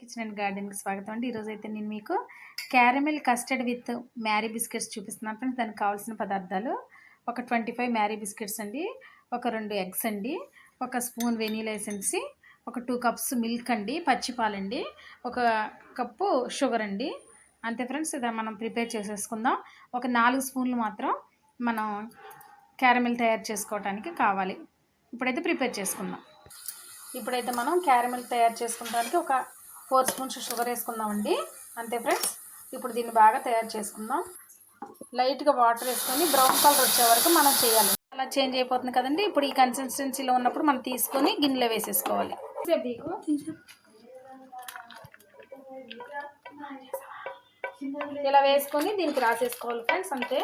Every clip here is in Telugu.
కిచెన్ అండ్ గార్డెన్కి స్వాగతం అండి. ఈరోజు అయితే నేను మీకు caramel custard with Marie biscuits చూపిస్తున్నాను ఫ్రెండ్స్. దానికి కావాల్సిన పదార్థాలు ఒక ట్వంటీ ఫైవ్ మ్యారీ బిస్కెట్స్ అండి ఒక రెండు ఎగ్స్ అండి ఒక స్పూన్ వెనీలా ఎసెన్స్ ఒక టూ కప్స్ మిల్క్ అండి పచ్చిపాలండి ఒక కప్పు షుగర్ అండి. అంతే ఫ్రెండ్స్ ఇది మనం ప్రిపేర్ చేసేసుకుందాం. ఒక నాలుగు స్పూన్లు మాత్రం మనం క్యారమెల్ తయారు చేసుకోవడానికి కావాలి. ఇప్పుడైతే ప్రిపేర్ చేసుకుందాం. ఇప్పుడైతే మనం క్యారమెల్ తయారు చేసుకోవడానికి ఒక ఫోర్ స్పూన్స్ షుగర్ వేసుకుందామండి. అంతే ఫ్రెండ్స్ ఇప్పుడు దీన్ని బాగా తయారు చేసుకుందాం. లైట్గా వాటర్ వేసుకొని బ్రౌన్ కలర్ వచ్చే వరకు మనం చేయాలి. అలా చేంజ్ అయిపోతుంది కదండి ఇప్పుడు ఈ కన్సిస్టెన్సీలో ఉన్నప్పుడు మనం తీసుకొని గిన్నెలో వేసేసుకోవాలి. ఇలా వేసుకొని దీనికి రాసేసుకోవాలి ఫ్రెండ్స్ అంతే.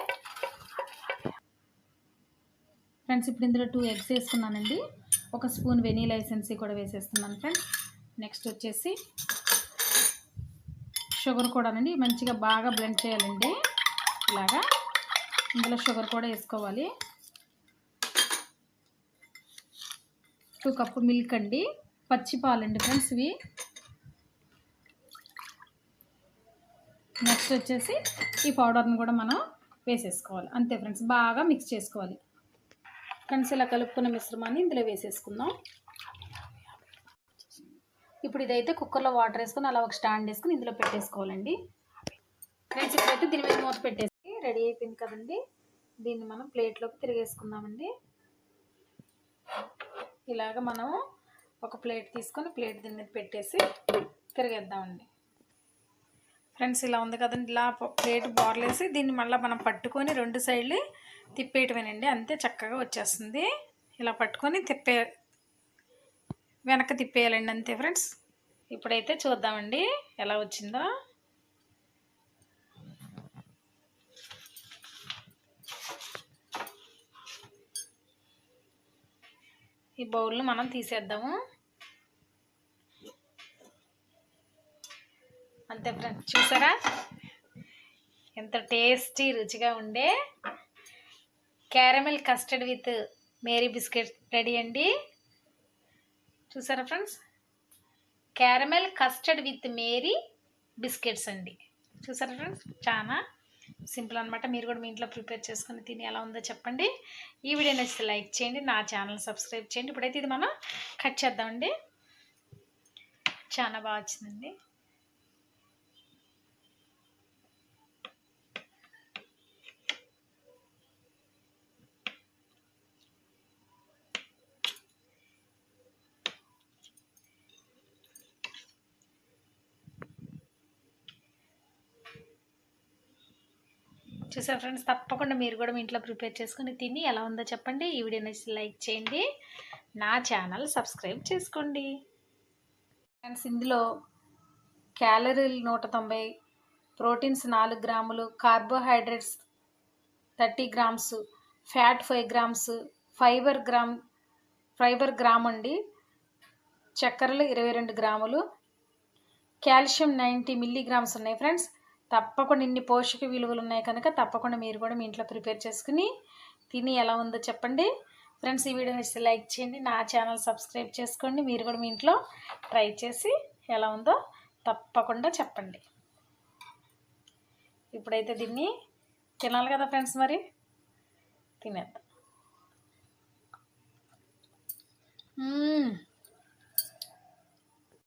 ఫ్రెండ్స్ ఇప్పుడు ఇందులో టూ ఎగ్స్ వేసుకున్నానండి. ఒక స్పూన్ వెనీలా ఎసెన్సీ కూడా వేసేస్తున్నాను ఫ్రెండ్స్. నెక్స్ట్ వచ్చేసి షుగర్ కూడానండి మంచిగా బాగా బ్లెండ్ చేయాలండి. ఇలాగా ఇందులో షుగర్ కూడా వేసుకోవాలి. టూ కప్పు మిల్క్ అండి పచ్చి పాలండి ఫ్రెండ్స్ ఇవి. నెక్స్ట్ వచ్చేసి ఈ పౌడర్ని కూడా మనం వేసేసుకోవాలి. అంతే ఫ్రెండ్స్ బాగా మిక్స్ చేసుకోవాలి. ఫ్రెండ్స్ ఇలా కలుపుకున్న మిశ్రమాన్ని ఇందులో వేసేసుకుందాం. ఇప్పుడు ఇదైతే కుక్కర్లో వాటర్ వేసుకొని అలా ఒక స్టాండ్ వేసుకొని ఇందులో పెట్టేసుకోవాలండి. ఫ్రెండ్స్ ఇప్పుడైతే దీని మీద మూత పెట్టేసి రెడీ అయిపోయింది కదండి. దీన్ని మనం ప్లేట్లోకి తిరిగేసుకుందామండి. ఇలాగ మనం ఒక ప్లేట్ తీసుకొని ప్లేట్ దీని మీద పెట్టేసి తిరిగేద్దామండి. ఫ్రెండ్స్ ఇలా ఉంది కదండి. ఇలా ప్లేట్ బార్లేసి దీన్ని మళ్ళీ మనం పట్టుకొని రెండు సైడ్లు తిప్పేయటమేనండి. అంతే చక్కగా వచ్చేస్తుంది. ఇలా పట్టుకొని తిప్పే వెనక్కి తిప్పేయాలండి అంతే ఫ్రెండ్స్. ఇప్పుడైతే చూద్దామండి ఎలా వచ్చిందో. ఈ బౌల్ను మనం తీసేద్దాము. అంతే ఫ్రెండ్స్ చూసారా? ఎంత టేస్టీ రుచిగా ఉండే. Caramel custard with Marie biscuit ready అండి. చూసారా friends? Caramel custard with Marie biscuits అండి. చూసారా ఫ్రెండ్స్? చాలా సింపుల్ అనమాట మీరు కూడా మీ ఇంట్లో ప్రిపేర్ చేసుకుని తిని ఎలా ఉందో చెప్పండి. ఈ వీడియో నచ్చితే లైక్ చేయండి నా ఛానల్ సబ్స్క్రైబ్ చేయండి. ఇప్పుడైతే ఇది మనం కట్ చేద్దామండి. చాలా బాగా వచ్చిందండి. చూసారు ఫ్రెండ్స్ తప్పకుండా మీరు కూడా మీ ఇంట్లో ప్రిపేర్ చేసుకుని తిని ఎలా ఉందో చెప్పండి. ఈ వీడియో నచ్చి లైక్ చేయండి. నా ఛానల్ సబ్స్క్రైబ్ చేసుకోండి. ఫ్రెండ్స్ ఇందులో క్యాలరీలు నూట తొంభై ప్రోటీన్స్ నాలుగు గ్రాములు carbohydrates thirty grams fat five grams fibre gram fibre gram అండి. చక్కెరలు ఇరవై రెండు గ్రాములు కాల్షియం నైంటీ మిల్లీగ్రామ్స్ ఉన్నాయి ఫ్రెండ్స్. తప్పకుండా ఇన్ని పోషక విలువలు ఉన్నాయి కనుక తప్పకుండా మీరు కూడా మీ ఇంట్లో ప్రిపేర్ చేసుకుని తిని ఎలా ఉందో చెప్పండి. ఫ్రెండ్స్ ఈ వీడియో నచ్చితే లైక్ చేయండి నా ఛానల్ సబ్స్క్రైబ్ చేసుకోండి మీరు కూడా మీ ఇంట్లో ట్రై చేసి ఎలా ఉందో తప్పకుండా చెప్పండి. ఇప్పుడైతే దీన్ని తినాలి కదా ఫ్రెండ్స్ మరి? తినేద్దాం.